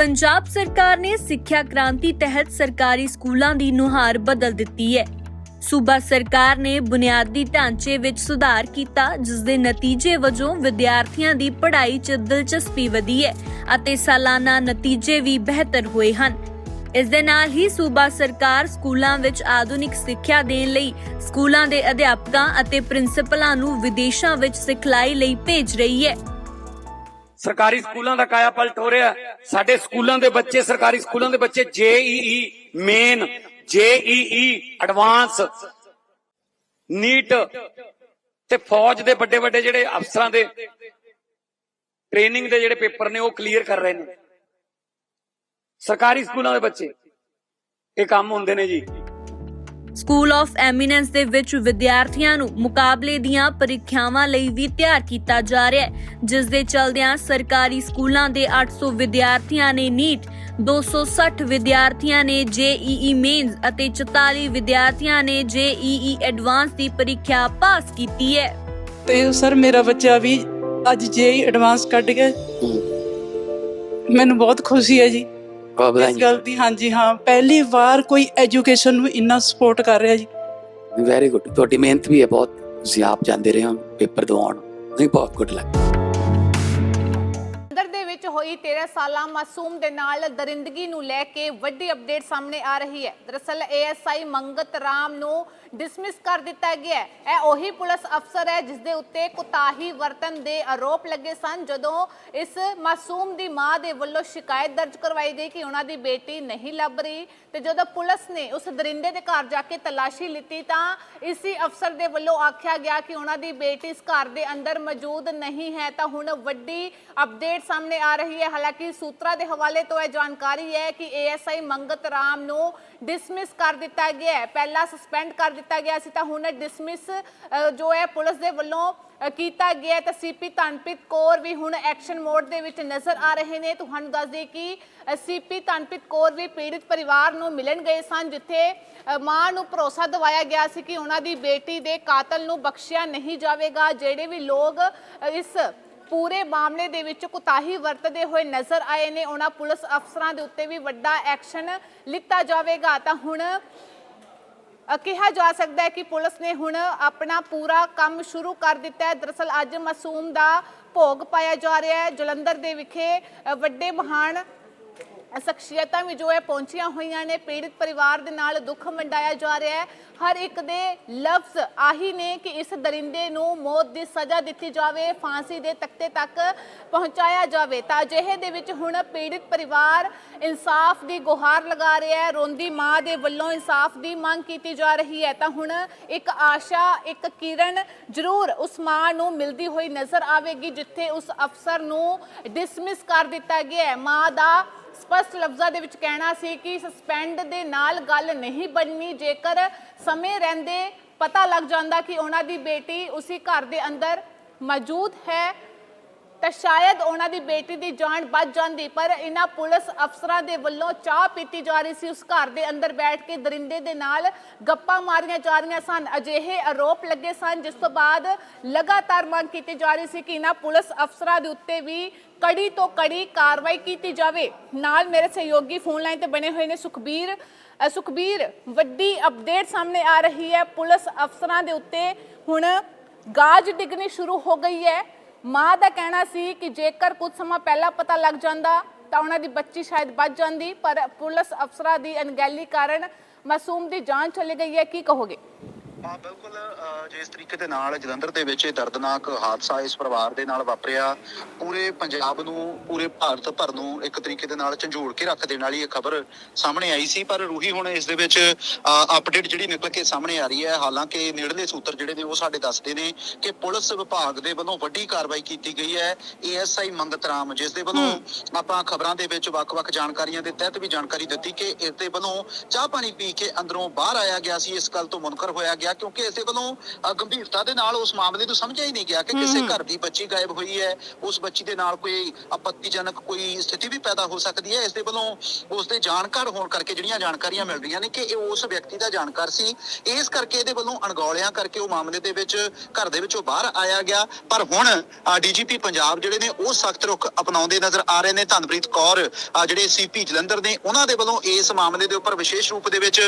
ਪੰਜਾਬ ਸਰਕਾਰ ਨੇ ਸਿੱਖਿਆ ਕ੍ਰਾਂਤੀ ਤਹਿਤ ਸਰਕਾਰੀ ਸਕੂਲਾਂ ਦੀ ਨੁਹਾਰ ਬਦਲ ਦਿੱਤੀ ਹੈ। ਸੂਬਾ ਸਰਕਾਰ ਨੇ ਬੁਨਿਆਦੀ ਢਾਂਚੇ ਵਿੱਚ ਸੁਧਾਰ ਕੀਤਾ, ਜਿਸ ਦੇ ਨਤੀਜੇ ਵਜੋਂ ਵਿਦਿਆਰਥੀਆਂ ਦੀ ਪੜ੍ਹਾਈ 'ਚ ਦਿਲਚਸਪੀ ਵਧੀ ਹੈ ਅਤੇ ਸਾਲਾਨਾ ਨਤੀਜੇ ਵੀ ਬਿਹਤਰ ਹੋਏ ਹਨ। ਇਸ ਦੇ ਨਾਲ ਹੀ ਸੂਬਾ ਸਰਕਾਰ ਸਕੂਲਾਂ ਵਿੱਚ ਆਧੁਨਿਕ ਸਿੱਖਿਆ ਦੇਣ ਲਈ ਸਕੂਲਾਂ ਦੇ ਅਧਿਆਪਕਾਂ ਅਤੇ ਪ੍ਰਿੰਸੀਪਲਾਂ ਨੂੰ ਵਿਦੇਸ਼ਾਂ ਵਿੱਚ ਸਿਖਲਾਈ ਲਈ ਭੇਜ ਰਹੀ ਹੈ। ਸਰਕਾਰੀ ਸਕੂਲਾਂ ਦਾ ਕਾਇਆ ਪਲਟ ਹੋ ਰਿਹਾ ਸਾਡੇ ਸਕੂਲਾਂ ਦੇ ਬੱਚੇ, ਸਰਕਾਰੀ ਸਕੂਲਾਂ ਦੇ ਬੱਚੇ JEE main JEE advance, NEET ਤੇ ਫੌਜ ਦੇ ਵੱਡੇ ਵੱਡੇ ਜਿਹੜੇ ਅਫਸਰਾਂ ਦੇ ਟ੍ਰੇਨਿੰਗ ਦੇ ਜਿਹੜੇ ਪੇਪਰ ਨੇ, ਉਹ ਕਲੀਅਰ ਕਰ ਰਹੇ ਨੇ। ਸਰਕਾਰੀ ਸਕੂਲਾਂ ਦੇ ਬੱਚੇ, ਇਹ ਕੰਮ ਹੁੰਦੇ ਨੇ ਜੀ। ਸਕੂਲ ਆਫ ਐਮੀਨੈਂਸ ਦੇ ਵਿੱਚ ਵਿਦਿਆਰਥੀਆਂ ਨੂੰ ਮੁਕਾਬਲੇ ਦੀਆਂ ਪ੍ਰੀਖਿਆਵਾਂ ਲਈ ਵੀ ਤਿਆਰ ਕੀਤਾ ਜਾ ਰਿਹਾ ਹੈ ਜਿਸ ਦੇ ਚਲਦਿਆਂ ਸਰਕਾਰੀ ਸਕੂਲਾਂ ਦੇ 800 ਵਿਦਿਆਰਥੀਆਂ ਨੇ ਨੀਟ 260 ਵਿਦਿਆਰਥੀਆਂ ਨੇ ਜੇਈਈ ਮੇਨਸ ਅਤੇ 44 ਵਿਦਿਆਰਥੀਆਂ ਨੇ ਜੇਈਈ ਐਡਵਾਂਸ ਦੀ ਪ੍ਰੀਖਿਆ ਪਾਸ ਕੀਤੀ ਹੈ। ਤੇ ਸਰ ਮੇਰਾ ਬੱਚਾ ਵੀ ਅੱਜ ਜੇਈ ਐਡਵਾਂਸ ਕੱਢ ਗਿਆ। ਮੈਨੂੰ ਬਹੁਤ ਖੁਸ਼ੀ ਹੈ ਜੀ। ਇਸ ਗੱਲ ਦੀ ਹਾਂਜੀ ਹਾਂ ਪਹਿਲੀ ਵਾਰ ਕੋਈ ਐਜੂਕੇਸ਼ਨ ਨੂੰ ਇੰਨਾ ਸਪੋਰਟ ਕਰ ਰਿਹਾ ਜੀ। ਵੈਰੀ ਗੁੱਡ ਤੁਹਾਡੀ ਮਿਹਨਤ ਵੀ ਹੈ ਬਹੁਤ। ਤੁਸੀਂ ਆਪ ਜਾਂਦੇ ਰਹੇ ਹੋ ਪੇਪਰ ਦਿਵਾਉਣ ਨਹੀਂ ਬਹੁਤ ਗੁੱਡ ਲੱਗ ਅੰਦਰ ਦੇ ਵਿੱਚ ਹੋਈ 13 ਸਾਲਾ ਮਾਸੂਮ ਦੇ ਨਾਲ ਦਰਿੰਦਗੀ ਨੂੰ ਲੈ ਕੇ ਵੱਡੀ ਅਪਡੇਟ ਸਾਹਮਣੇ ਆ ਰਹੀ ਹੈ। ਦਰਅਸਲ ਏਐਸਆਈ ਮੰਗਤ ਰਾਮ ਨੂੰ ਡਿਸਮਿਸ ਕਰ ਦਿੱਤਾ ਗਿਆ ਹੈ। ਇਹ ਉਹੀ ਪੁਲਿਸ ਅਫਸਰ ਹੈ ਜਿਸ ਦੇ ਉੱਤੇ ਕੁਤਾਹੀ ਵਰਤਨ ਦੇ ਆਰੋਪ ਲੱਗੇ ਸਨ, ਜਦੋਂ ਇਸ ਮਾਸੂਮ ਦੀ ਮਾਂ ਦੇ ਵੱਲੋਂ ਸ਼ਿਕਾਇਤ ਦਰਜ ਕਰਵਾਈ ਗਈ ਕਿ ਉਹਨਾਂ ਦੀ ਬੇਟੀ ਨਹੀਂ ਲੱਭ ਰਹੀ ਤੇ ਜਦੋਂ ਪੁਲਿਸ ਨੇ ਉਸ ਦਰਿੰਦੇ ਦੇ ਘਰ ਜਾ ਕੇ ਤਲਾਸ਼ੀ ਲਿੱਤੀ ਤਾਂ ਇਸੀ ਅਫਸਰ ਦੇ ਵੱਲੋਂ ਆਖਿਆ ਗਿਆ ਕਿ ਉਹਨਾਂ ਦੀ ਬੇਟੀ ਇਸ ਘਰ ਦੇ ਅੰਦਰ ਮੌਜੂਦ ਨਹੀਂ ਹੈ। ਤਾਂ ਹੁਣ ਵੱਡੀ ਅਪਡੇਟ ਸਾਹਮਣੇ ਆ ਰਹੀ ਹੈ। ਹਾਲਾਂਕਿ ਸੂਤਰਾਂ ਦੇ ਹਵਾਲੇ ਤੋਂ ਇਹ ਜਾਣਕਾਰੀ ਹੈ ਕਿ ਏਐਸਆਈ ਮੰਗਤ ਰਾਮ ਨੂੰ ਡਿਸਮਿਸ ਕਰ ਦਿੱਤਾ ਗਿਆ ਹੈ। ਪਹਿਲਾਂ ਸਸਪੈਂਡ ਕਰ ਦਿੱਤਾ ਗਿਆ ਸੀ, ਤਾਂ ਹੁਣ ਡਿਸਮਿਸ ਜੋ ਹੈ ਪੁਲਿਸ ਦੇ ਵੱਲੋਂ ਕੀਤਾ ਗਿਆ ਹੈ। ਤਾਂ ਸੀਪੀ ਧਨਪ੍ਰੀਤ ਕੌਰ ਵੀ ਹੁਣ ਐਕਸ਼ਨ ਮੋਡ ਦੇ ਵਿੱਚ ਨਜ਼ਰ ਆ ਰਹੇ ਨੇ। ਤੁਹਾਨੂੰ ਦੱਸ ਦਈਏ ਕਿ ਸੀਪੀ ਧਨਪ੍ਰੀਤ ਕੌਰ ਵੀ ਪੀੜਿਤ ਪਰਿਵਾਰ ਨੂੰ ਮਿਲਣ ਗਏ ਸਨ, ਜਿੱਥੇ ਮਾਂ ਨੂੰ ਭਰੋਸਾ ਦਿਵਾਇਆ ਗਿਆ ਸੀ ਕਿ ਉਹਨਾਂ ਦੀ ਬੇਟੀ ਦੇ ਕਾਤਲ ਨੂੰ ਬਖਸ਼ਿਆ ਨਹੀਂ ਜਾਵੇਗਾ, ਜਿਹੜੇ ਵੀ ਲੋਕ ਇਸ ਪੂਰੇ ਮਾਮਲੇ ਦੇ ਵਿੱਚ ਕੁਤਾਹੀ ਵਰਤਦੇ ਹੋਏ ਨਜ਼ਰ ਆਏ ਨੇ। ਉਹਨਾਂ ਪੁਲਿਸ ਅਫਸਰਾਂ ਦੇ ਉੱਤੇ ਵੀ ਵੱਡਾ ਐਕਸ਼ਨ ਲਿੱਤਾ ਜਾਵੇਗਾ। ਤਾਂ ਹੁਣ ਕਿਹਾ ਜਾ ਸਕਦਾ ਹੈ ਕਿ ਪੁਲਿਸ ਨੇ ਹੁਣ ਆਪਣਾ ਪੂਰਾ ਕੰਮ ਸ਼ੁਰੂ ਕਰ ਦਿੱਤਾ ਹੈ। ਦਰਅਸਲ ਅੱਜ ਮਾਸੂਮ ਦਾ ਭੋਗ ਪਾਇਆ ਜਾ ਰਿਹਾ ਹੈ। ਜਲੰਧਰ ਦੇ ਵਿਖੇ ਵੱਡੇ ਮਹਾਨ ਸ਼ਖਸੀਅਤਾਂ ਵੀ ਜੋ ਹੈ ਪਹੁੰਚੀਆਂ ਹੋਈਆਂ ਨੇ, ਪੀੜਿਤ ਪਰਿਵਾਰ ਦੇ ਨਾਲ ਦੁੱਖ ਵੰਡਾਇਆ ਜਾ ਰਿਹਾ ਹੈ। ਹਰ ਇੱਕ ਦੇ ਲਫ਼ਜ਼ ਆਹੀ ਨੇ ਕਿ ਇਸ ਦਰਿੰਦੇ ਨੂੰ ਮੌਤ ਦੀ ਸਜ਼ਾ ਦਿੱਤੀ ਜਾਵੇ, ਫਾਂਸੀ ਦੇ ਤਖਤੇ ਤੱਕ ਪਹੁੰਚਾਇਆ ਜਾਵੇ। ਤਾਂ ਅਜਿਹੇ ਦੇ ਵਿੱਚ ਹੁਣ ਪੀੜਿਤ ਪਰਿਵਾਰ ਇਨਸਾਫ ਦੀ ਗੁਹਾਰ ਲਗਾ ਰਿਹਾ ਹੈ। ਰੋਂਦੀ ਮਾਂ ਦੇ ਵੱਲੋਂ ਇਨਸਾਫ ਦੀ ਮੰਗ ਕੀਤੀ ਜਾ ਰਹੀ ਹੈ। ਤਾਂ ਹੁਣ ਇੱਕ ਆਸ਼ਾ, ਇੱਕ ਕਿਰਨ ਜ਼ਰੂਰ ਉਸ ਮਾਂ ਨੂੰ ਮਿਲਦੀ ਹੋਈ ਨਜ਼ਰ ਆਵੇਗੀ, ਜਿੱਥੇ ਉਸ ਅਫਸਰ ਨੂੰ ਡਿਸਮਿਸ ਕਰ ਦਿੱਤਾ ਗਿਆ ਹੈ। ਮਾਂ ਦਾ ਸਪਸ਼ਟ ਲਫ਼ਜ਼ਾਂ ਦੇ ਵਿੱਚ ਕਹਿਣਾ ਸੀ ਕਿ ਸਸਪੈਂਡ ਦੇ ਨਾਲ ਗੱਲ ਨਹੀਂ ਬਣਨੀ, ਜੇਕਰ ਸਮੇਂ ਰਹਿੰਦੇ ਪਤਾ ਲੱਗ ਜਾਂਦਾ ਕਿ ਉਹਨਾਂ ਦੀ ਬੇਟੀ ਉਸੇ ਘਰ ਦੇ ਅੰਦਰ ਮੌਜੂਦ ਹੈ ਤਾਂ ਸ਼ਾਇਦ ਉਹਨਾਂ ਦੀ ਬੇਟੀ ਦੀ ਜਾਨ ਬਚ ਜਾਂਦੀ, ਪਰ ਇਹਨਾਂ ਪੁਲਿਸ ਅਫਸਰਾਂ ਦੇ ਵੱਲੋਂ ਚਾਹ ਪੀਤੀ ਜਾ ਰਹੀ ਸੀ। ਉਸ ਘਰ ਦੇ ਅੰਦਰ ਬੈਠ ਕੇ ਦਰਿੰਦੇ ਦੇ ਨਾਲ ਗੱਪਾਂ ਮਾਰੀਆਂ ਜਾ ਰਹੀਆਂ ਸਨ। ਅਜਿਹੇ ਆਰੋਪ ਲੱਗੇ ਸਨ, ਜਿਸ ਤੋਂ ਬਾਅਦ ਲਗਾਤਾਰ ਮੰਗ ਕੀਤੀ ਜਾ ਰਹੀ ਸੀ ਕਿ ਇਹਨਾਂ ਪੁਲਿਸ ਅਫਸਰਾਂ ਦੇ ਉੱਤੇ ਵੀ ਕੜੀ ਤੋਂ ਕੜੀ ਕਾਰਵਾਈ ਕੀਤੀ ਜਾਵੇ। ਨਾਲ ਮੇਰੇ ਸਹਿਯੋਗੀ ਫੋਨ ਲਾਈਨ ਤੇ ਬਣੇ ਹੋਏ ਨੇ ਸੁਖਬੀਰ ਸੁਖਬੀਰ, ਵੱਡੀ ਅਪਡੇਟ ਸਾਹਮਣੇ ਆ ਰਹੀ ਹੈ। ਪੁਲਿਸ ਅਫਸਰਾਂ ਦੇ ਉੱਤੇ ਹੁਣ ਗਾਜ ਡਿੱਗਣੀ ਸ਼ੁਰੂ ਹੋ ਗਈ ਹੈ। ਮਾਂ ਦਾ ਕਹਿਣਾ ਸੀ ਕਿ ਜੇਕਰ ਕੁਝ ਸਮਾਂ ਪਹਿਲਾਂ ਪਤਾ ਲੱਗ ਜਾਂਦਾ ਤਾਂ ਉਹਨਾਂ ਦੀ ਬੱਚੀ ਸ਼ਾਇਦ ਬਚ ਜਾਂਦੀ, ਪਰ ਪੁਲਿਸ ਅਫਸਰਾਂ ਦੀ ਅਣਗਹਿਲੀ ਕਾਰਨ ਮਾਸੂਮ ਦੀ ਜਾਨ ਚਲੀ ਗਈ ਹੈ। ਕੀ ਕਹੋਗੇ? ਹਾਂ ਬਿਲਕੁਲ ਜਿਸ ਤਰੀਕੇ ਦੇ ਨਾਲ ਜਲੰਧਰ ਦੇ ਵਿੱਚ ਇਹ ਦਰਦਨਾਕ ਹਾਦਸਾ ਇਸ ਪਰਿਵਾਰ ਦੇ ਨਾਲ ਵਾਪਰਿਆ ਪੂਰੇ ਪੰਜਾਬ ਨੂੰ ਪੂਰੇ ਭਾਰਤ ਭਰ ਨੂੰ ਇੱਕ ਤਰੀਕੇ ਦੇ ਨਾਲ ਝੰਜੋੜ ਕੇ ਰੱਖ ਦੇਣ ਵਾਲੀ ਇਹ ਖਬਰ ਸਾਹਮਣੇ ਆਈ ਸੀ ਪਰ ਰੂਹੀ ਹੁਣ ਇਸ ਦੇ ਵਿੱਚ ਅਪਡੇਟ ਜਿਹੜੀ ਨਿਕਲ ਕੇ ਸਾਹਮਣੇ ਆ ਰਹੀ ਹੈ ਹਾਲਾਂਕਿ ਨੇੜਲੇ ਸੂਤਰ ਜਿਹੜੇ ਨੇ ਉਹ ਸਾਡੇ ਦੱਸਦੇ ਨੇ ਕਿ ਪੁਲਿਸ ਵਿਭਾਗ ਦੇ ਵੱਲੋਂ ਵੱਡੀ ਕਾਰਵਾਈ ਕੀਤੀ ਗਈ ਹੈ ਏਐਸਆਈ ਮੰਗਤ ਰਾਮ ਜਿਸ ਦੇ ਵੱਲੋਂ ਆਪਾਂ ਖਬਰਾਂ ਦੇ ਵਿੱਚ ਵੱਖ-ਵੱਖ ਜਾਣਕਾਰੀਆਂ ਦੇ ਤਹਿਤ ਵੀ ਜਾਣਕਾਰੀ ਦਿੱਤੀ ਕਿ ਇਸ ਦੇ ਵੱਲੋਂ ਚਾਹ ਪਾਣੀ ਪੀ ਕੇ ਅੰਦਰੋਂ ਬਾਹਰ ਆਇਆ ਗਿਆ ਸੀ ਇਸ ਗੱਲ ਤੋਂ ਮੁਨਕਰ ਹੋਇਆ ਗਿਆ ਗਿਆ ਕਿਉਂਕਿ ਇਸੇ ਵੱਲੋਂ ਗੰਭੀਰਤਾ ਦੇ ਨਾਲ ਉਸ ਮਾਮਲੇ ਨੂੰ ਸਮਝਿਆ ਹੀ ਨਹੀਂ ਗਿਆ ਕਿ ਕਿਸੇ ਘਰ ਦੀ ਬੱਚੀ ਗਾਇਬ ਹੋਈ ਹੈ। ਉਸ ਬੱਚੀ ਦੇ ਨਾਲ ਕੋਈ ਆਪੱਤੀਜਨਕ ਕੋਈ ਸਥਿਤੀ ਵੀ ਪੈਦਾ ਹੋ ਸਕਦੀ ਹੈ। ਇਸ ਦੇ ਵੱਲੋਂ ਉਸ ਦੇ ਜਾਣਕਾਰ ਹੋਣ ਕਰਕੇ ਜਿਹੜੀਆਂ ਜਾਣਕਾਰੀਆਂ ਮਿਲ ਰਹੀਆਂ ਨੇ ਕਿ ਇਹ ਉਸ ਵਿਅਕਤੀ ਦਾ ਜਾਣਕਾਰ ਸੀ। ਇਸ ਕਰਕੇ ਇਹਦੇ ਵੱਲੋਂ ਅਣਗੌਲਿਆਂ ਕਰਕੇ ਉਹ ਮਾਮਲੇ ਦੇ ਵਿੱਚ ਘਰ ਦੇ ਵਿੱਚੋਂ ਬਾਹਰ ਆਇਆ ਗਿਆ। ਪਰ ਹੁਣ ਡੀਜੀਪੀ ਪੰਜਾਬ ਜਿਹੜੇ ਨੇ ਉਹ ਸਖਤ ਰੁਖ ਅਪਣਾਉਂਦੇ ਨਜ਼ਰ ਆ ਰਹੇ ਨੇ। ਧਨਪ੍ਰੀਤ ਕੌਰ ਜਿਹੜੇ ਸੀਪੀ ਜਲੰਧਰ ਨੇ ਉਹਨਾਂ ਦੇ ਵੱਲੋਂ ਇਸ ਮਾਮਲੇ ਦੇ ਉੱਪਰ ਵਿਸ਼ੇਸ਼ ਰੂਪ ਦੇ ਵਿੱਚ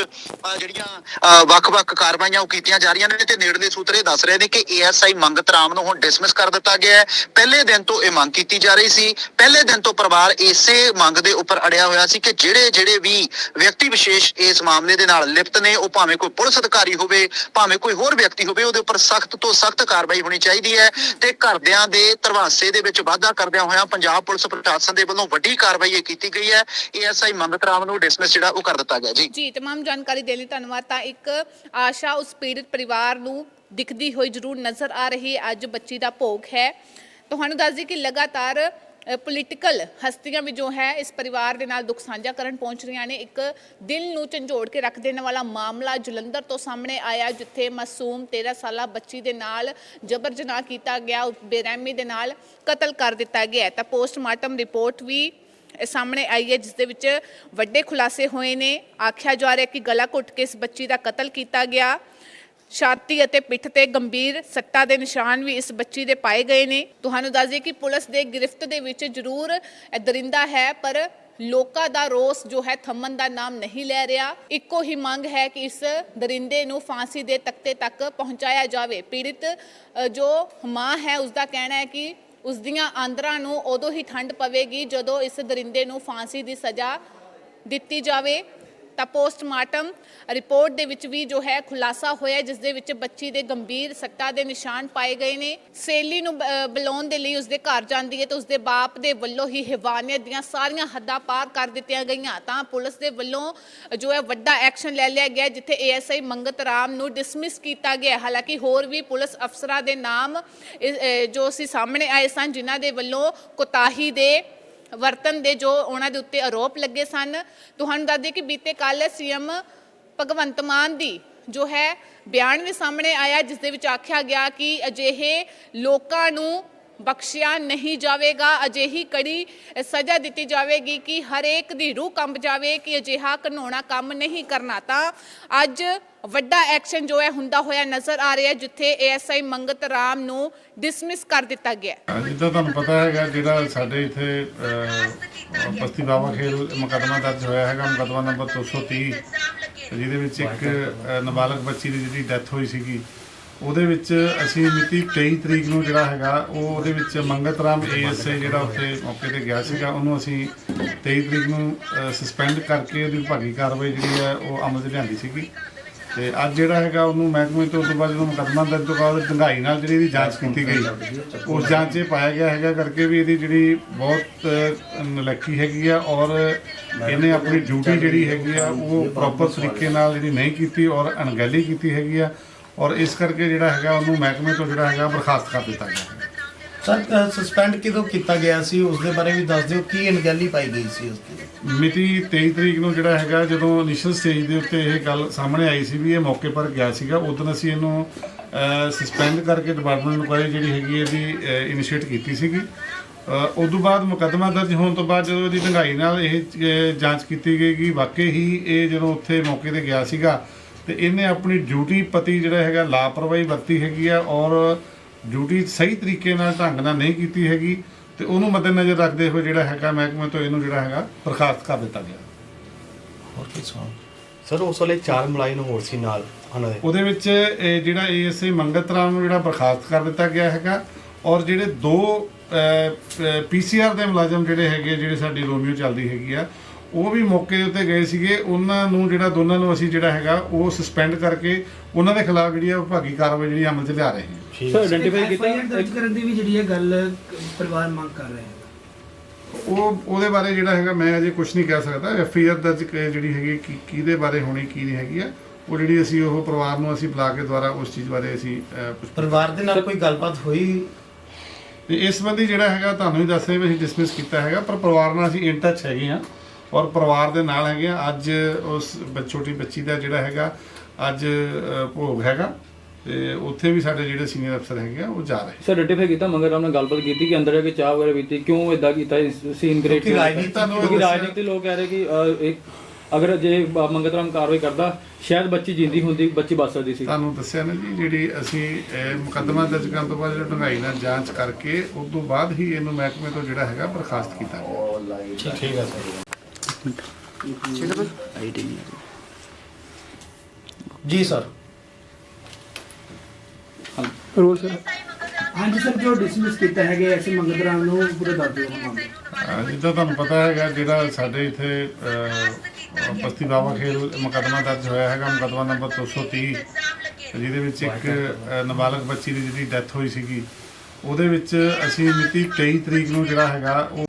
ਜਿਹੜੀਆਂ ਵੱਖ-ਵੱਖ ਕਾਰਵਾਈਆਂ ਕੀਤੀਆਂ ਜਾ ਰਹੀਆਂ ਨੇ ਤੇ ਨੇੜਲੇ ਸੂਤਰੇ ਦੱਸ ਰਹੇ ਨੇ ਕਿ ਏਐਸਆਈ ਮੰਗਤ ਰਾਮ ਨੂੰ ਹੁਣ ਡਿਸਮਿਸ ਕਰ ਦਿੱਤਾ ਗਿਆ ਹੈ। ਪਹਿਲੇ ਦਿਨ ਤੋਂ ਇਹ ਮੰਗ ਕੀਤੀ ਜਾ ਰਹੀ ਸੀ। ਪਹਿਲੇ ਦਿਨ ਤੋਂ ਪਰਿਵਾਰ ਇਸੇ ਮੰਗ ਦੇ ਉੱਪਰ ਅੜਿਆ ਹੋਇਆ ਸੀ ਕਿ ਜਿਹੜੇ ਜਿਹੜੇ ਵੀ ਵਿਅਕਤੀ ਵਿਸ਼ੇਸ਼ ਇਸ ਮਾਮਲੇ ਦੇ ਨਾਲ ਲਿਪਤ ਨੇ, ਉਹ ਭਾਵੇਂ ਕੋਈ ਪੁਲਿਸ ਅਧਿਕਾਰੀ ਹੋਵੇ, ਭਾਵੇਂ ਕੋਈ ਹੋਰ ਵਿਅਕਤੀ ਹੋਵੇ, ਉਹਦੇ ਉੱਪਰ ਸਖਤ ਤੋਂ ਸਖਤ ਕਾਰਵਾਈ ਹੋਣੀ ਚਾਹੀਦੀ ਹੈ ਤੇ ਘਰਦਿਆਂ ਦੇ ਧਰਵਾਸੇ ਦੇ ਵਿੱਚ ਵਾਧਾ ਕਰਦਿਆਂ ਹੋਇਆਂ ਪੰਜਾਬ ਪੁਲਿਸ ਪ੍ਰਸ਼ਾਸਨ ਦੇ ਵੱਲੋਂ ਵੱਡੀ ਕਾਰਵਾਈ ਕੀਤੀ ਗਈ ਹੈ। ਏਐਸਆਈ ਮੰਗਤ ਰਾਮ ਨੂੰ ਡਿਸਮਿਸ ਜਿਹੜਾ ਉਹ ਕਰ ਦਿੱਤਾ ਗਿਆ। ਜੀ। ਜੀ, ਤਮਾਮ ਜਾਣਕਾਰੀ ਦੇਣ ਲਈ ਧੰਨਵਾਦ। ਤਾਂ ਇੱਕ ਆਸ਼ਾ ਉਸ ਪੀੜਤ ਪਰਿਵਾਰ ਨੂੰ ਦਿਖਦੀ ਹੋਈ ਜ਼ਰੂਰ ਨਜ਼ਰ ਆ ਰਹੀ ਹੈ। ਅੱਜ ਬੱਚੀ ਦਾ ਭੋਗ ਹੈ। ਤੁਹਾਨੂੰ ਦੱਸ ਦਈਏ ਕਿ ਲਗਾਤਾਰ ਪੋਲੀਟੀਕਲ ਹਸਤੀਆਂ ਵੀ ਜੋ ਹੈ, ਇਸ ਪਰਿਵਾਰ ਦੇ ਨਾਲ ਦੁੱਖ ਸਾਂਝਾ ਕਰਨ ਪਹੁੰਚ ਰਹੀਆਂ ਨੇ। ਇੱਕ ਦਿਲ ਨੂੰ ਝੰਜੋੜ ਕੇ ਰੱਖ ਦੇਣ ਵਾਲਾ ਮਾਮਲਾ ਜਲੰਧਰ ਤੋਂ ਸਾਹਮਣੇ ਆਇਆ, ਜਿੱਥੇ ਮਾਸੂਮ 13 ਸਾਲਾ ਬੱਚੀ ਦੇ ਨਾਲ ਜਬਰ ਜਨਾਹ ਕੀਤਾ ਗਿਆ ਬੇਰਹਿਮੀ ਦੇ ਨਾਲ ਕਤਲ ਕਰ ਦਿੱਤਾ ਗਿਆ ਤਾਂ ਪੋਸਟਮਾਰਟਮ ਰਿਪੋਰਟ ਵੀ ਸਾਹਮਣੇ ਆਈ ਹੈ, ਜਿਸ ਦੇ ਵਿੱਚ ਵੱਡੇ ਖੁਲਾਸੇ ਹੋਏ ਨੇ। ਆਖਿਆ ਜਾ ਰਿਹਾ ਕਿ ਗਲਾ ਘੁੱਟ ਕੇ ਇਸ ਬੱਚੀ ਦਾ ਕਤਲ ਕੀਤਾ ਗਿਆ। ਛਾਤੀ ਅਤੇ ਪਿੱਠ ਤੇ ਗੰਭੀਰ ਸੱਟਾਂ ਦੇ ਨਿਸ਼ਾਨ ਵੀ ਇਸ ਬੱਚੀ ਦੇ ਪਾਏ ਗਏ ਨੇ। ਤੁਹਾਨੂੰ ਦੱਸ ਦਈਏ ਕਿ ਪੁਲਿਸ ਦੇ ਗ੍ਰਿਫਤ ਦੇ ਵਿੱਚ ਜ਼ਰੂਰ ਦਰਿੰਦਾ ਹੈ, ਪਰ ਲੋਕਾਂ ਦਾ ਰੋਸ ਜੋ ਹੈ ਥੰਮਣ ਦਾ ਨਾਮ ਨਹੀਂ ਲੈ ਰਿਹਾ। ਇੱਕੋ ਹੀ ਮੰਗ ਹੈ ਕਿ ਇਸ ਦਰਿੰਦੇ ਨੂੰ ਫਾਂਸੀ ਦੇ ਤਖਤੇ ਤੱਕ ਪਹੁੰਚਾਇਆ ਜਾਵੇ। ਪੀੜਿਤ ਜੋ ਮਾਂ ਹੈ, ਉਸ ਦਾ ਕਹਿਣਾ ਹੈ ਕਿ ਉਸ ਦੀਆਂ ਆਂਦਰਾਂ ਨੂੰ ਉਦੋਂ ਹੀ ਠੰਡ ਪਵੇਗੀ ਜਦੋਂ ਇਸ ਦਰਿੰਦੇ ਨੂੰ ਫਾਂਸੀ ਦੀ ਸਜ਼ਾ ਦਿੱਤੀ ਜਾਵੇ। ਤਾਂ ਪੋਸਟਮਾਰਟਮ। ਰਿਪੋਰਟ ਦੇ ਵਿੱਚ ਵੀ ਜੋ ਹੈ ਖੁਲਾਸਾ ਹੋਇਆ ਜਿਸ ਦੇ ਵਿੱਚ ਬੱਚੀ ਦੇ ਗੰਭੀਰ ਸੱਟਾਂ ਦੇ ਨਿਸ਼ਾਨ ਪਾਏ ਗਏ ਨੇ। ਸੇਲੀ ਨੂੰ ਬ- ਬੁਲਾਉਣ ਦੇ ਲਈ ਉਸਦੇ ਘਰ ਜਾਂਦੀ ਹੈ ਤਾਂ ਉਸਦੇ ਬਾਪ ਦੇ ਵੱਲੋਂ ਹੀ ਹੈਵਾਨੀਅਤ ਦੀਆਂ ਸਾਰੀਆਂ ਹੱਦਾਂ ਪਾਰ ਕਰ ਦਿੱਤੀਆਂ ਗਈਆਂ। ਤਾਂ ਪੁਲਿਸ ਦੇ ਵੱਲੋਂ ਜੋ ਹੈ ਵੱਡਾ ਐਕਸ਼ਨ ਲੈ ਲਿਆ ਗਿਆ, ਜਿੱਥੇ ਏਐਸਆਈ ਮੰਗਤ ਰਾਮ ਨੂੰ ਡਿਸਮਿਸ ਕੀਤਾ ਗਿਆ। ਹਾਲਾਂਕਿ ਹੋਰ ਵੀ ਪੁਲਿਸ ਅਫਸਰਾਂ ਦੇ ਨਾਮ ਜੋ ਅਸੀਂ ਸਾਹਮਣੇ ਆਏ ਸਨ, ਜਿਨ੍ਹਾਂ ਦੇ ਵੱਲੋਂ ਕੋਤਾਹੀ ਦੇ ਵਰਤਨ ਦੇ ਜੋ ਉਹਨਾਂ ਦੇ ਉੱਤੇ ਆਰੋਪ ਲੱਗੇ ਸਨ, ਤੁਹਾਨੂੰ ਦੱਸ ਦਈਏ ਕਿ ਬੀਤੇ ਕੱਲ ਸੀਐਮ ਭਗਵੰਤ ਮਾਨ ਦੀ ਜੋ ਹੈ ਬਿਆਨ ਵੀ ਸਾਹਮਣੇ ਆਇਆ, ਜਿਸ ਦੇ ਵਿੱਚ ਆਖਿਆ ਗਿਆ ਕਿ ਅਜਿਹੇ ਲੋਕਾਂ ਨੂੰ ਬਖਸ਼ਿਆ ਨਹੀਂ ਜਾਵੇਗਾ, ਅਜਿਹੀ ਕੜੀ ਸਜ਼ਾ ਦਿੱਤੀ ਜਾਵੇਗੀ ਕਿ ਹਰੇਕ ਦੀ ਰੂਹ ਕੰਬ ਜਾਵੇ ਕਿ ਅਜਿਹਾ ਘਨੋਣਾ ਕੰਮ ਨਹੀਂ ਕਰਨਾ। ਤਾਂ ਅੱਜ ਵੱਡਾ ਐਕਸ਼ਨ ਜੋ ਹੈ ਹੁੰਦਾ ਹੋਇਆ ਨਜ਼ਰ ਆ ਰਿਹਾ ਜਿੱਥੇ ਏਐਸਆਈ ਮੰਗਤ ਰਾਮ ਨੂੰ ਡਿਸਮਿਸ ਕਰ ਦਿੱਤਾ ਗਿਆ ਜਿੱਦਾਂ ਤੁਹਾਨੂੰ ਪਤਾ ਹੈਗਾ, ਜਿਹੜਾ ਸਾਡੇ ਇੱਥੇ ਬਸਤੀ ਬਾਵਾ ਖੇਲ ਮੁਕੱਦਮਾ ਦਰਜ ਹੋਇਆ ਹੈਗਾ, ਮੁਕੱਦਮਾ ਨੰਬਰ 230 ਜਿਹਦੇ ਵਿੱਚ ਇੱਕ ਨਾਬਾਲਗ ਬੱਚੀ ਦੀ ਜਿਹੜੀ ਡੈਥ ਹੋਈ ਸੀਗੀ, ਉਹਦੇ ਵਿੱਚ ਅਸੀਂ ਮਿਤੀ 23 ਤਰੀਕ ਨੂੰ ਜਿਹੜਾ ਹੈਗਾ, ਉਹ ਉਹਦੇ ਵਿੱਚ ਮੰਗਤ ਰਾਮ ਏਐਸਏ ਜਿਹੜਾ ਉੱਥੇ ਮੌਕੇ ਤੇ ਗਿਆ ਸੀਗਾ, ਉਹਨੂੰ ਅਸੀਂ 23 ਤਰੀਕ ਨੂੰ ਸਸਪੈਂਡ ਕਰਕੇ ਉਹਦੀ ਵਿਭਾਗੀ ਕਾਰਵਾਈ ਜਿਹੜੀ ਹੈ, ਉਹ ਅਮਲ 'ਚ ਲਿਆਂਦੀ ਸੀਗੀ। ਤੇ ਅੱਜ ਜਿਹੜਾ ਹੈਗਾ ਉਹਨੂੰ ਮਹਿਕਮੇ ਤੋਂ ਉਸ ਤੋਂ ਬਾਅਦ ਜਦੋਂ ਮੁਕੱਦਮਾ ਦਰਜ ਤੋਂ ਬਾਅਦ ਡੰਗਾਈ ਨਾਲ ਜਿਹੜੀ ਇਹਦੀ ਜਾਂਚ ਕੀਤੀ ਗਈ ਉਸ ਜਾਂਚ 'ਚ ਪਾਇਆ ਗਿਆ ਹੈਗਾ ਕਰਕੇ ਵੀ ਇਹਦੀ ਜਿਹੜੀ ਬਹੁਤ ਅਹ, ਹੈਗੀ ਆ ਔਰ ਇਹਨੇ ਆਪਣੀ ਡਿਊਟੀ ਜਿਹੜੀ ਹੈਗੀ ਆ ਉਹ ਪ੍ਰੋਪਰ ਤਰੀਕੇ ਨਾਲ ਜਿਹੜੀ ਨਹੀਂ ਕੀਤੀ ਔਰ ਅਣਗਹਿਲੀ ਕੀਤੀ ਹੈਗੀ ਆ ਔਰ ਇਸ ਕਰਕੇ ਜਿਹੜਾ ਹੈਗਾ ਉਹਨੂੰ ਮਹਿਕਮੇ ਤੋਂ ਜਿਹੜਾ ਹੈਗਾ ਬਰਖਾਸਤ ਕਰ ਦਿੱਤਾ ਗਿਆ। ਸਰ ਸਸਪੈਂਡ ਕਿਦੋਂ ਕੀਤਾ ਗਿਆ ਸੀ? ਉਸ ਦੇ ਬਾਰੇ ਵੀ ਦੱਸ ਦਿਓ ਕੀ ਅਣਗਹਿਲੀ ਪਾਈ ਗਈ ਸੀ ਉਸ ਦੀ ਮਿਤੀ 23 ਤਰੀਕ ਨੂੰ ਜਿਹੜਾ ਹੈਗਾ ਜਦੋਂ ਇਨੀਸ਼ੀਅਲ ਸਟੇਜ ਦੇ ਉੱਤੇ ਇਹ ਗੱਲ ਸਾਹਮਣੇ ਆਈ ਸੀ ਵੀ ਇਹ ਮੌਕੇ ਪਰ ਗਿਆ ਸੀਗਾ ਉਦੋਂ ਅਸੀਂ ਇਹਨੂੰ ਸਸਪੈਂਡ ਕਰਕੇ ਡਿਪਾਰਟਮੈਂਟ ਇਨਕੁਆਇਰੀ ਜਿਹੜੀ ਹੈਗੀ ਇਹਦੀ ਇਨੀਸ਼ੀਏਟ ਕੀਤੀ ਸੀਗੀ। ਅ, ਤੋਂ ਬਾਅਦ ਮੁਕੱਦਮਾ ਦਰਜ ਹੋਣ ਤੋਂ ਬਾਅਦ ਜਦੋਂ ਇਹਦੀ ਢੰਗਾਈ ਨਾਲ ਇਹ ਜਾਂਚ ਕੀਤੀ ਗਈ ਕਿ ਵਾਕਈ ਹੀ ਇਹ ਜਦੋਂ ਉੱਥੇ ਮੌਕੇ ਤੇ ਗਿਆ ਸੀਗਾ ਤੇ ਇਹਨੇ ਆਪਣੀ ਡਿਊਟੀ ਪਤੀ ਜਿਹੜਾ ਹੈਗਾ ਲਾਪਰਵਾਹੀ ਵਰਤੀ ਹੈਗੀ ਆ ਔਰ ਡਿਊਟੀ ਸਹੀ ਤਰੀਕੇ ਨਾਲ ਢੰਗ ਨਾਲ ਨਹੀਂ ਕੀਤੀ ਹੈਗੀ ਤੇ ਉਹਨੂੰ ਮੱਦੇਨਜ਼ਰ ਰੱਖਦੇ ਹੋਏ ਜਿਹੜਾ ਹੈਗਾ ਮਹਿਕਮੇ ਤੋਂ ਇਹਨੂੰ ਜਿਹੜਾ ਹੈਗਾ ਬਰਖਾਸਤ ਕਰ ਦਿੱਤਾ ਗਿਆ। ਹੋਰ ਕੀ ਸਵਾਲ ਸਰ ਉਸ ਵੇਲੇ ਚਾਰ ਮੁਲਾਜ਼ਮ ਹੋਰ ਸੀ ਨਾਲ ਉਹਨਾਂ ਦੇ। ਉਹਦੇ ਵਿੱਚ ਇਹ ਜਿਹੜਾ ਏਐਸਏ ਮੰਗਤ ਰਾਮ ਨੂੰ ਜਿਹੜਾ ਬਰਖਾਸਤ ਕਰ ਦਿੱਤਾ ਗਿਆ ਹੈਗਾ ਔਰ ਜਿਹੜੇ ਦੋ ਪੀਸੀਆਰ ਦੇ ਮੁਲਾਜ਼ਮ ਜਿਹੜੇ ਹੈਗੇ ਜਿਹੜੇ ਸਾਡੀ ਰੋਮੀਓ ਚੱਲਦੀ ਹੈਗੀ ਆ ਉਹ ਵੀ ਮੌਕੇ ਦੇ ਉੱਤੇ ਗਏ ਸੀਗੇ। ਉਹਨਾਂ ਨੂੰ ਜਿਹੜਾ ਦੋਨਾਂ ਨੂੰ ਅਸੀਂ ਜਿਹੜਾ ਹੈਗਾ ਉਹ ਸਸਪੈਂਡ ਕਰਕੇ ਉਹਨਾਂ ਦੇ ਖਿਲਾਫ ਜਿਹੜੀ ਆ ਵਿਭਾਗੀ ਕਾਰਵਾਈ ਜਿਹੜੀ ਅਮਲ 'ਚ ਲਿਆ ਰਹੇ ਹਾਂ। ਸਰ ਆਇਡੈਂਟੀਫਾਈ ਕੀਤਾ? ਦਰਜ ਕਰਨ ਦੀ ਵੀ ਜਿਹੜੀ ਇਹ ਗੱਲ ਪਰਿਵਾਰ ਮੰਗ ਕਰ ਰਿਹਾ ਹੈ। ਉਹ ਉਹਦੇ ਬਾਰੇ ਜਿਹੜਾ ਹੈਗਾ ਮੈਂ ਅਜੇ ਕੁਝ ਨਹੀਂ ਕਹਿ ਸਕਦਾ। ਐਫ ਆਈ ਆਰ ਦਰਜ ਕ- ਜਿਹੜੀ ਹੈਗੀ ਕੀ ਕਿਹਦੇ ਬਾਰੇ ਹੋਣੀ ਕੀ ਨਹੀਂ ਹੈਗੀ ਆ ਉਹ ਜਿਹੜੀ ਅਸੀਂ ਉਹ ਪਰਿਵਾਰ ਨੂੰ ਅਸੀਂ ਬੁਲਾ ਕੇ ਦੁਬਾਰਾ ਉਸ ਚੀਜ਼ ਬਾਰੇ ਅਸੀਂ ਅਹ, ਪੁੱਛ ਪਰਿਵਾਰ ਦੇ ਨਾਲ ਕੋਈ ਗੱਲਬਾਤ ਹੋਈ? ਤੇ ਇਸ ਸੰਬੰਧੀ ਜਿਹੜਾ ਹੈਗਾ ਤੁਹਾਨੂੰ ਹੀ ਦੱਸ ਰਹੇ ਵੀ ਅਸੀਂ ਡਿਸਮਿਸ ਕੀਤਾ ਹੈਗਾ ਪਰ ਪਰਿਵਾਰ ਨਾਲ ਅਸੀਂ ਇਨ ਟੱਚ ਹੈਗੇ ਆ ਔਰ ਪਰਿਵਾਰ ਦੇ ਨਾਲ ਹੈਗੇ ਆ। ਅੱਜ ਉਸ ਬ- ਛੋਟੀ ਬੱਚੀ ਦਾ ਜਿਹੜਾ ਹੈਗਾ ਅੱਜ ਅ, ਭੋਗ ਹੈਗਾ ਤੇ ਉੱਥੇ ਵੀ ਸਾਡੇ ਜਿਹੜੇ ਸੀਨੀਅਰ ਅਫਸਰ ਹੈਗੇ ਆ ਉਹ ਜਾ ਰਹੇ ਸਰ ਰੈਟੀਫਾਈ ਕੀਤਾ ਮੰਗਰ ਰਾਮ ਨਾਲ ਗੱਲਬਾਤ ਕੀਤੀ ਕਿ ਅੰਦਰ ਜਾ ਕੇ ਚਾਹ ਵਗੈਰਾ ਪੀਤੀ ਕਿਉਂ ਇਦਾਂ ਕੀਤਾ ਸੀਨ ਕ੍ਰੀਏਟ ਕਿਉਂਕਿ ਰਾਜਨੀਤੀ ਤੁਹਾਨੂੰ ਕਿਉਂਕਿ ਰਾਜਨੀਤੀ ਲੋਕ ਕਹਿ ਰਹੇ ਕਿ ਅਹ, ਇੱਕ ਅਗਰ ਜੇ ਬ- ਮੰਗਤ ਰਾਮ ਕਾਰਵਾਈ ਕਰਦਾ ਸ਼ਾਇਦ ਬੱਚੀ ਜਿੰਦੀ ਹੁੰਦੀ ਬੱਚੀ ਬਚ ਸਕਦੀ ਸੀ। ਤੁਹਾਨੂੰ ਦੱਸਿਆ ਨਾ ਜੀ ਜਿਹੜੀ ਅਸੀਂ ਇਹ ਮੁਕੱਦਮਾ ਦਰਜ ਕਰਨ ਤੋਂ ਬਾਅਦ ਜਿਹੜਾ ਢੰਗਾਈ ਨਾਲ ਜਾਂਚ ਕਰਕੇ ਉਸ ਤੋਂ ਬਾਅਦ ਹੀ ਇਹਨੂੰ ਮਹਿਕਮੇ ਤੋਂ ਜਿਹੜਾ ਹੈਗਾ ਬਰਖਾਸਤ ਕੀਤਾ ਗਿਆ। ਠੀਕ ਹੈ ਸਰ। ਜੀ ਸਰ। ਹਾਂਜੀ ਸਰ ਜੋ ਡਿਸਮਿਸ ਕੀਤਾ ਹੈਗੇ ਐਸੇ ਮੰਗਤ ਰਾਮ ਨੂੰ ਪੂਰਾ ਦੱਸ ਦਿਓ। ਮਾਮਲੇ ਅਹ ਜਿੱਦਾਂ ਤੁਹਾਨੂੰ ਪਤਾ ਹੈਗਾ ਜਿਹੜਾ ਸਾਡੇ ਇੱਥੇ ਬਸਤੀ ਬਾਵਾ ਖੇਲ ਮੁਕੱਦਮਾ ਦਰਜ ਹੋਇਆ ਹੈਗਾ ਮੁਕੱਦਮਾ ਨੰਬਰ 230 ਜਿਹਦੇ ਵਿੱਚ ਇੱਕ ਨਾਬਾਲਗ ਬੱਚੀ ਦੀ ਜਿਹੜੀ ਡੈਥ ਹੋਈ ਸੀਗੀ ਉਹਦੇ ਵਿੱਚ ਅਸੀਂ ਮਿਤੀ 23 ਤਰੀਕ ਨੂੰ ਜਿਹੜਾ ਹੈਗਾ ਉਹ